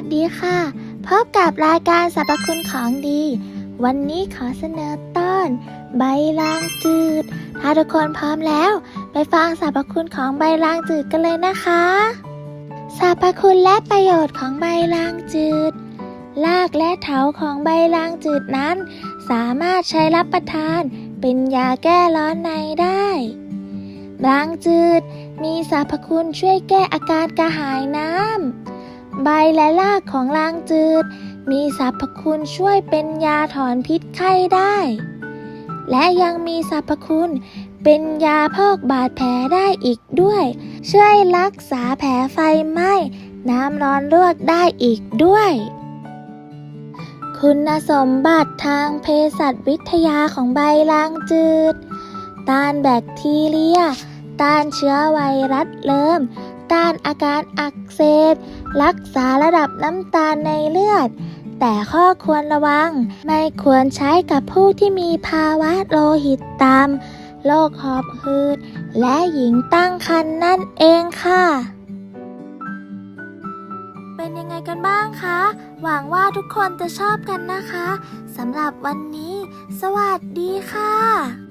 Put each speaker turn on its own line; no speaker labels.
สดีค่ะ พบกับรายการสรรพคุณของดี วันนี้ขอเสนอตอน ใบลางจืด ถ้าทุกคนพร้อมแล้ว ไปฟังสรรพคุณของใบลางจืดกันเลยนะคะ สรรพคุณและประโยชน์ของใบลางจืดรากและเถาของใบลางจืดนั้น สามารถใช้รับประทาน เป็นยาแก้ร้อนในได้ลางจืด มีสรรพคุณช่วยแก้อาการกระหายน้ำ ใบและรากของลางจืด มีสรรพคุณช่วยเป็นยาถอนพิษไข้ได้ และยังมีสรรพคุณเป็นยาพอกบาดแผลได้อีกด้วย ช่วยรักษาแผลไฟไหม้ น้ำร้อนลวกได้อีกด้วย คุณสมบัติทางเภสัชวิทยาของใบลางจืด ต้านแบคทีเรีย ต้านเชื้อไวรัสเริม ต้านอาการอักเสบ รักษาระดับน้ำตาลในเลือด แต่ข้อควรระวัง ไม่ควรใช้กับผู้ที่มีภาวะโลหิตต่ำโรคหอบหืด และหญิงตั้งครรภ์นั่นเองค่ะ เป็นยังไงกันบ้างคะ หวังว่าทุกคนจะชอบกันนะคะ สำหรับวันนี้ สวัสดีค่ะ